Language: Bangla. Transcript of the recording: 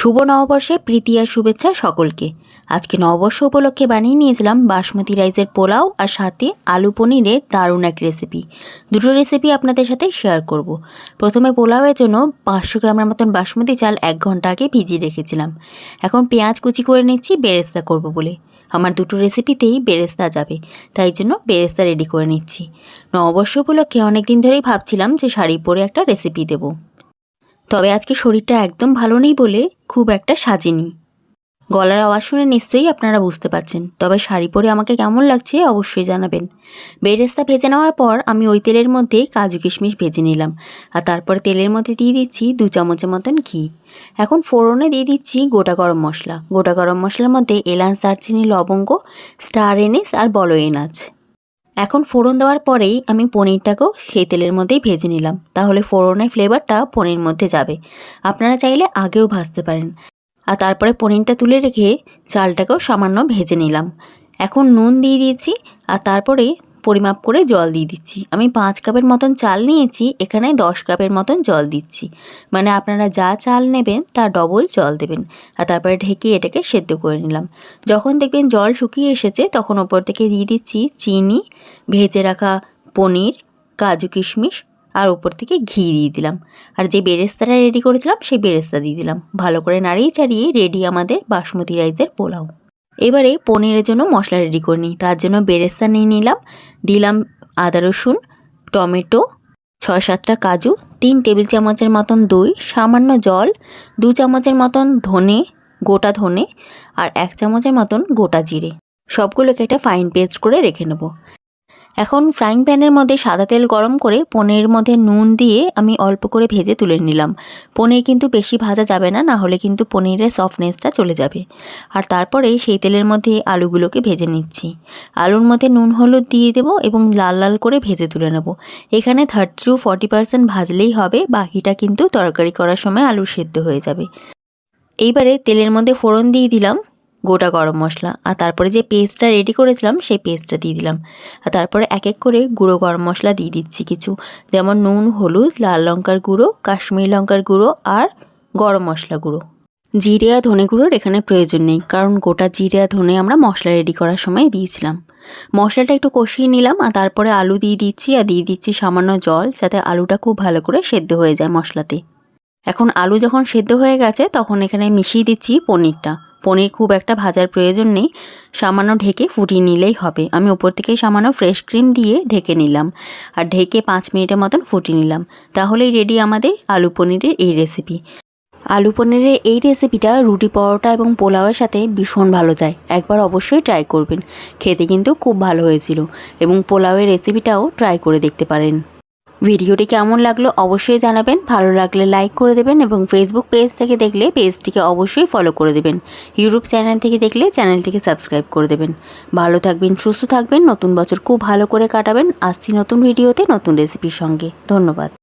শুভ নববর্ষে প্রীতি আর শুভেচ্ছা সকলকে। আজকে নববর্ষ উপলক্ষে বানিয়ে নিয়েছিলাম বাসমতি রাইসের পোলাও আর সাথে আলু পনিরের দারুণ এক রেসিপি দুটো রেসিপি আপনাদের সাথে শেয়ার করব। প্রথমে পোলাওয়ের জন্য পাঁচশো গ্রামের মতন বাসমতি চাল এক ঘণ্টা আগে ভিজিয়ে রেখেছিলাম। এখন পেঁয়াজ কুচি করে নিচ্ছি, বেরেস্তা করব বলে। আমার দুটো রেসিপিতেই বেরেস্তা যাবে, তাই জন্য বেরেস্তা রেডি করে নিচ্ছি। নববর্ষ উপলক্ষে অনেক দিন ধরেই ভাবছিলাম যে শাড়ি পরে একটা রেসিপি দেবো। তবে আজকে শরীরটা একদম ভালো নেই বলে খুব একটা সাজিনি। গলার আওয়াজ শুনে নিশ্চয়ই আপনারা বুঝতে পারছেন, তবে শাড়ি পরে আমাকে কেমন লাগছে অবশ্যই জানাবেন। বেরেস্তা ভেজে নেওয়ার পর আমি ওই তেলের মধ্যে কাজু কিশমিশ ভেজে নিলাম, আর তারপর তেলের মধ্যে দিয়ে দিচ্ছি দু চামচের মতন ঘি। এখন ফোড়নে দিয়ে দিচ্ছি গোটা গরম মশলা। গোটা গরম মশলার মধ্যে এলাচ, দারচিনি, লবঙ্গ, স্টার এনিস আর বলো এনাচ এখন ফোড়ন দেওয়ার পরেই আমি পনিরটাকেও সেই তেলের মধ্যেই ভেজে নিলাম। তাহলে ফোড়নের ফ্লেভারটা পনির মধ্যে যাবে। আপনারা চাইলে আগেও ভাজতে পারেন। আর তারপরে পনিরটা তুলে রেখে চালটাকেও সামান্য ভেজে নিলাম। এখন নুন দিয়ে দিয়েছি। আর তারপরে পরিমাপ করে জল দিয়ে দিচ্ছি। আমি পাঁচ কাপের মতন চাল নিয়েছি, এখানে দশ কাপের মতন জল দিচ্ছি। মানে আপনারা যা চাল নেবেন, তা ডবল জল দেবেন। আর তারপরে ঢেকে এটাকে সেদ্ধ করে নিলাম। যখন দেখবেন জল শুকিয়ে এসেছে, তখন ওপর থেকে দিয়ে দিচ্ছি চিনি, ভেজে রাখা পনির, কাজু কিশমিশ, আর ওপর থেকে ঘি দিয়ে দিলাম। আর যে বেরেস্তাটা রেডি করেছিলাম, সেই বেরেস্তা দিয়ে দিলাম। ভালো করে নাড়িয়ে চাড়িয়ে রেডি আমাদের বাসমতি রাইসের পোলাও। এবারে পনিরের জন্য মশলা রেডি করে নিই। তার জন্য বেরেস্তা নিয়ে নিলাম, দিলাম আদা রসুন, টমেটো, ছয় সাতটা কাজু, তিন টেবিল চামচের মতন দই, সামান্য জল, দু চামচের মতন ধনে, গোটা ধনে আর এক চামচের মতন গোটা জিরে। সবগুলোকে একটা ফাইন পেস্ট করে রেখে নেব। এখন ফ্রাইং প্যানের মধ্যে সাদা তেল গরম করে পনিরের মধ্যে নুন দিয়ে আমি অল্প করে ভেজে তুলে নিলাম। পনির কিন্তু বেশি ভাজা যাবে না না হলে কিন্তু পনিরের সফটনেসটা চলে যাবে। আর তারপরে সেই তেলের মধ্যে আলুগুলোকে ভেজে নিচ্ছি। আলুর মধ্যে নুন, হলুদ দিয়ে দেবো এবং লাল লাল করে ভেজে তুলে নেব। এখানে থার্টি টু ফর্টি পার্সেন্ট ভাজলেই হবে, বাকিটা কিন্তু তরকারি করার সময় আলু সেদ্ধ হয়ে যাবে। এইবারে তেলের মধ্যে ফোড়ন দিয়ে দিলাম। গোটা গরম মশলা আর তারপরে যে পেস্টটা রেডি করেছিলাম, সেই পেস্টটা দিয়ে দিলাম। আর তারপরে এক এক করে গুঁড়ো গরম মশলা দিয়ে দিচ্ছি কিছু। যেমন নুন, হলুদ, লাল লঙ্কার গুঁড়ো, কাশ্মীরি লঙ্কার গুঁড়ো আর গরম মশলা গুঁড়ো। জিরে আর ধনে গুঁড়োর এখানে প্রয়োজন নেই, কারণ গোটা জিরে আর ধনে আমরা মশলা রেডি করার সময় দিয়েছিলাম। মশলাটা একটু কষিয়ে নিলাম আর তারপরে আলু দিয়ে দিচ্ছি আর দিয়ে দিচ্ছি সামান্য জল, যাতে আলুটা খুব ভালো করে সেদ্ধ হয়ে যায় মশলাতে। এখন আলু যখন সেদ্ধ হয়ে গেছে, তখন এখানে মিশিয়ে দিচ্ছি পনিরটা। পনির খুব একটা ভাজার প্রয়োজন নেই। সামান্য ঢেকে ফুটিয়ে নিলেই হবে। আমি ওপর থেকে সামান্য ফ্রেশ ক্রিম দিয়ে ঢেকে নিলাম। আর ঢেকে পাঁচ মিনিটের মতন ফুটিয়ে নিলাম। তাহলেই রেডি আমাদের আলু পনিরের এই রেসিপি আলু পনিরের এই রেসিপিটা রুটি পরোটা এবং পোলাওয়ের সাথে ভীষণ ভালো যায়। একবার অবশ্যই ট্রাই করবেন। খেতে কিন্তু খুব ভালো হয়েছিল। এবং পোলাওয়ের রেসিপিটাও ট্রাই করে দেখতে পারেন। ভিডিওটি কেমন লাগল অবশ্যই জানাবেন। ভালো লাগলে লাইক করে দেবেন এবং ফেসবুক পেজ থেকে দেখলে পেজটিকে অবশ্যই ফলো করে দেবেন। ইউটিউব চ্যানেল থেকে দেখলে চ্যানেলটিকে সাবস্ক্রাইব করে দেবেন। ভালো থাকবেন, সুস্থ থাকবেন, নতুন বছর খুব ভালো করে কাটাবেন। আসছি নতুন ভিডিওতে নতুন রেসিপির সঙ্গে। ধন্যবাদ।